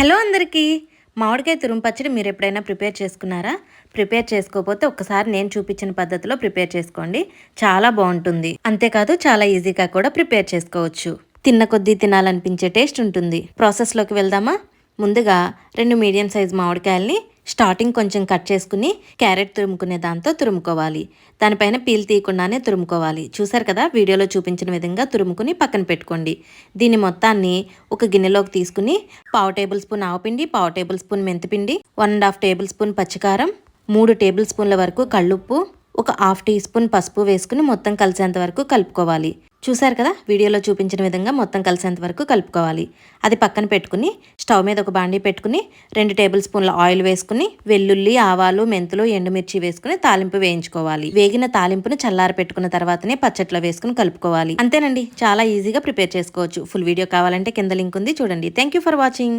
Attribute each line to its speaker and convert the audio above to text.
Speaker 1: Hello అందరికీ. మామిడికాయ తురుము పచ్చడి మీరు ఎప్పుడైనా ప్రిపేర్ చేసుకున్నారా? ప్రిపేర్ చేసుకోకపోతే ఒకసారి నేను చూపించిన పద్ధతిలో ప్రిపేర్ చేసుకోండి. చాలా బాగుంటుంది. అంతేకాదు చాలా ఈజీగా కూడా ప్రిపేర్ చేసుకోవచ్చు. తిన్న కొద్దీ తినాలనిపించే టేస్ట్ ఉంటుంది. ప్రాసెస్లోకి వెళ్దామా? ముందుగా రెండు మీడియం సైజ్ మామిడికాయల్ని స్టార్టింగ్ కొంచెం కట్ చేసుకుని క్యారెట్ తురుముకునే దాంతో తురుముకోవాలి. దానిపైన పీల్ తీయకుండానే తురుముకోవాలి. చూసారు కదా వీడియోలో చూపించిన విధంగా తురుముకుని పక్కన పెట్టుకోండి. దీని మొత్తాన్ని ఒక గిన్నెలోకి తీసుకుని పావు టేబుల్ స్పూన్ ఆవపిండి పావు table spoon మెంతిపిండి one and half table spoon పచ్చికారం మూడు టేబుల్ స్పూన్ల వరకు కళ్ళుప్పు ఒక హాఫ్ టీ స్పూన్ పసుపు వేసుకుని మొత్తం కలిసేంత వరకు కలుపుకోవాలి. చూసారు కదా? వీడియోలో చూపించిన విధంగా మొత్తం కలిసేంత వరకు కలుపుకోవాలి. అది పక్కన పెట్టుకుని స్టవ్ మీద ఒక బాండీ పెట్టుకుని రెండు టేబుల్ స్పూన్ల ఆయిల్ వేసుకుని వెల్లుల్లి ఆవాలు మెంతులు ఎండుమిర్చి వేసుకుని తాలింపు వేయించుకోవాలి. వేగిన తాలింపును చల్లారి పెట్టుకున్న తర్వాతనే పచ్చట్లో వేసుకుని కలుపుకోవాలి. అంతేనండి. చాలా ఈజీగా ప్రిపేర్ చేసుకోవచ్చు. ఫుల్ వీడియో కావాలంటే కింద లింక్ ఉంది. చూడండి. Thank you for watching.